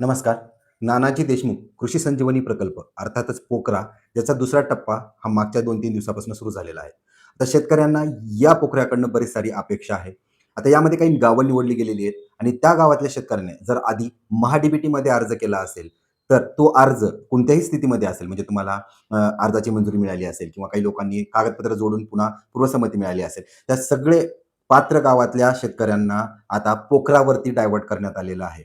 नमस्कार. नानाजी देशमुख कृषी संजीवनी प्रकल्प अर्थातच पोकरा याचा दुसरा टप्पा हा मागच्या दोन तीन दिवसापासून सुरू झालेला आहे. आता शेतकऱ्यांना या पोखऱ्याकडनं बरीच सारी अपेक्षा आहे. आता यामध्ये काही गावं निवडली गेलेली आहेत आणि त्या गावातल्या शेतकऱ्याने जर आधी महाडीबीटीमध्ये अर्ज केला असेल तर तो अर्ज कोणत्याही स्थितीमध्ये असेल म्हणजे तुम्हाला अर्जाची मंजुरी मिळाली असेल किंवा काही लोकांनी कागदपत्र जोडून पुन्हा पूर्वसंमती मिळाली असेल त्या सगळे पात्र गावातल्या शेतकऱ्यांना आता पोखरावरती डायव्हर्ट करण्यात आलेलं आहे.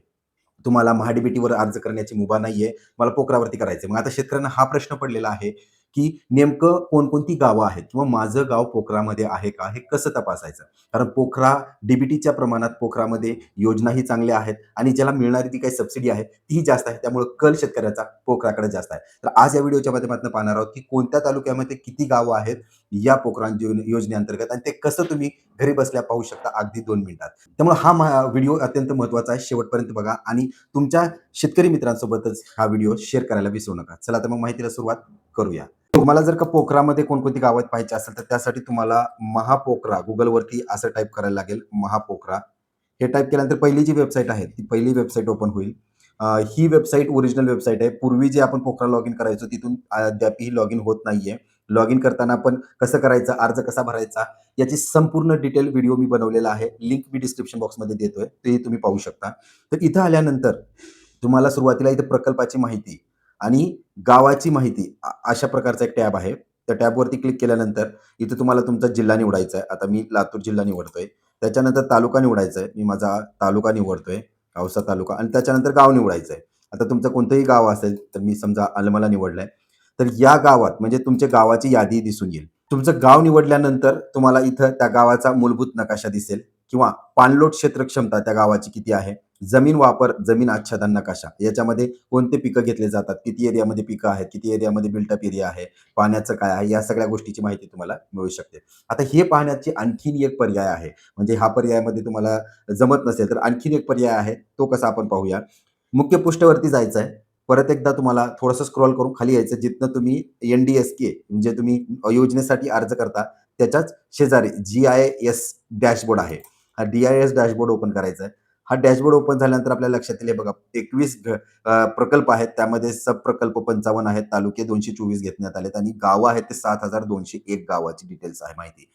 तुम्हाला महाडीबीटीवर अर्ज करण्याची मुभा नाहीये. मला पोखरावरती करायचं मग आता शेतकऱ्यांना हा प्रश्न पडलेला आहे. की नेमकं कोणकोणती गावं आहेत किंवा माझं गाव पोखरामध्ये आहे का? हे कसं तपासायचं? कारण पोखरा डीबीटीच्या प्रमाणात पोखरामध्ये योजनाही चांगल्या आहेत आणि ज्याला मिळणारी ती काही सबसिडी आहे तीही जास्त आहे त्यामुळे कल शेतकऱ्याचा पोखराकडे जास्त आहे. तर आज या व्हिडिओच्या माध्यमातून पाहणार आहोत की कोणत्या तालुक्यामध्ये किती गावं आहेत या पोखरा योजनेअंतर्गत आणि ते कसं तुम्ही घरी बसल्या पाहू शकता अगदी दोन मिनिटात. त्यामुळे हा व्हिडिओ अत्यंत महत्त्वाचा आहे. शेवटपर्यंत बघा आणि तुमच्या शेतकरी मित्रांसोबतच हा व्हिडिओ शेअर करायला विसरू नका. चला तर मग माहितीला सुरुवात करूया. तुम्हाला जर का पोखरामध्ये कोणकोणती गावात पाहिजे असेल तर त्यासाठी तुम्हाला महापोखरा गुगलवरती असं टाईप करायला लागेल महापोखरा. हे टाईप केल्यानंतर पहिली जी वेबसाईट आहे ती पहिली वेबसाईट ओपन होईल. ही वेबसाईट ओरिजिनल वेबसाईट आहे. पूर्वी जे आपण पोखरा लॉग इन करायचो तिथून अद्यापही लॉग इन होत नाहीये. लॉग इन करताना पण कसं करायचं अर्ज कसा भरायचा याची संपूर्ण डिटेल व्हिडिओ मी बनवलेला आहे. लिंक मी डिस्क्रिप्शन बॉक्समध्ये देतोय तेही तुम्ही पाहू शकता. तर इथं आल्यानंतर तुम्हाला सुरुवातीला इथं प्रकल्पाची माहिती आणि गावाची माहिती अ- अशा प्रकारचा एक टॅब आहे. त्या टॅबवरती क्लिक केल्यानंतर इथं तुम्हाला तुमचा जिल्हा निवडायचा आहे. आता मी लातूर जिल्हा निवडतोय. त्याच्यानंतर तालुका निवडायचा आहे. मी माझा तालुका निवडतोय. औसा तालुका आणि त्याच्यानंतर गाव निवडायचं आहे. आता तुमचं कोणतंही गाव असेल तर मी समजा अलमला निवडलंय. तर या गावात म्हणजे तुमच्या गावाची यादी दिसून येईल. तुमचं गाव निवडल्यानंतर तुम्हाला इथं त्या गावाचा मूलभूत नकाशा दिसेल किंवा पाणलोट क्षेत्र क्षमता त्या गावाची किती आहे? जमीन वापर जमीन आच्छादन नकाशा याच्यामध्ये कोणते पिकं घेतले जातात? किती एरियामध्ये पिकं आहेत? किती एरियामध्ये बिल्टअप एरिया आहे? पाण्याचं काय आहे? या सगळ्या गोष्टीची माहिती तुम्हाला मिळू शकते. आता हे पाहण्याची आणखीन एक पर्याय आहे. म्हणजे हा पर्यायामध्ये तुम्हाला जमत नसेल तर आणखीन एक पर्याय आहे. तो कसा आपण पाहूया? मुख्य पृष्ठावरती जायचं आहे. परत एकदा तुम्हाला थोडंसं स्क्रॉल करून खाली यायचं जिथनं तुम्ही एन डी एस के म्हणजे तुम्ही योजनेसाठी अर्ज करता त्याच्याच शेजारी जी आय एस डॅशबोर्ड आहे. हा D I S dashboard open करायचा आहे. हा डॅशबोर्ड ओपन झाल्यानंतर आपल्या लक्षात येईल बघा एकवीस प्रकल्प आहेत त्यामध्ये सब प्रकल्प पंचावन्न आहेत तालुके दोनशे चोवीस घेण्यात आलेत आणि गावं आहेत ते सात हजार दोनशे एक गावाची डिटेल्स आहे माहिती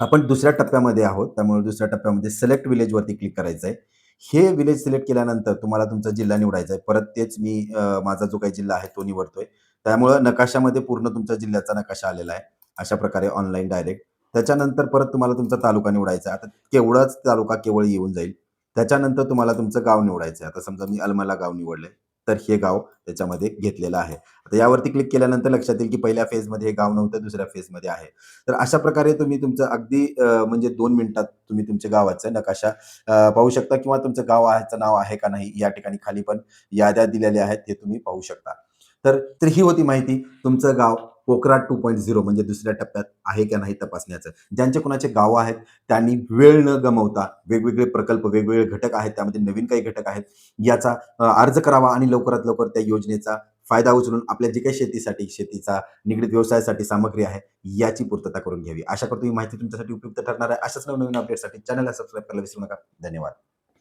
आपण दुसऱ्या टप्प्यामध्ये आहोत त्यामुळे दुसऱ्या टप्प्यामध्ये सिलेक्ट विलेजवरती क्लिक करायचं आहे हे विलेज सिलेक्ट केल्यानंतर तुम्हाला तुमचा जिल्हा निवडायचा आहे परत तेच मी माझा जो काही जिल्हा आहे तो निवडतोय. त्यामुळं नकाशामध्ये पूर्ण तुमच्या जिल्ह्याचा नकाशा आलेला आहे अशा प्रकारे ऑनलाईन डायरेक्ट त्याच्यानंतर परत तुम्हाला तुमचा तालुका निवडायचा आहे. आता केवढाच तालुका केवळ येऊन जाईल. त्याच्यानंतर तुम्हाला तुमचं गाव निवडायचं आहे आता समजा मी अलमला गाव निवडलंय तर हे गाव त्याच्यामध्ये घेतलेलं आहे. आता यावरती क्लिक केल्यानंतर लक्षात येईल की पहिल्या फेजमध्ये हे गाव नव्हतं दुसऱ्या फेजमध्ये आहे. तर अशा प्रकारे तुम्ही तुमचं अगदी म्हणजे दोन मिनिटात तुम्ही तुमच्या गावाचं नकाशा पाहू शकता किंवा तुमचं गाव आहेचं नाव आहे का नाही या ठिकाणी खाली पण याद्या दिलेल्या आहेत ते तुम्ही पाहू शकता. तर तर ही होती माहिती. तुमचं गाव पोखरा टू पॉईंट झिरो म्हणजे दुसऱ्या टप्प्यात आहे का नाही तपासण्याचं. ज्यांचे कोणाचे गावं आहेत त्यांनी वेळ न गमवता वेगवेगळे प्रकल्प वेगवेगळे घटक आहेत त्यामध्ये नवीन काही घटक आहेत याचा अर्ज करावा आणि लवकरात लवकर त्या योजनेचा फायदा उचलून आपल्या जे काही शेतीसाठी शेतीचा निगडीत व्यवसायासाठी सामग्री आहे याची पूर्तता करून घ्यावी. आशा करतो ही माहिती तुमच्यासाठी उपयुक्त ठरणार आहे. अशाच नवनवीन अपडेटसाठी चॅनलला सबस्क्राईब करायला विसरू नका. धन्यवाद.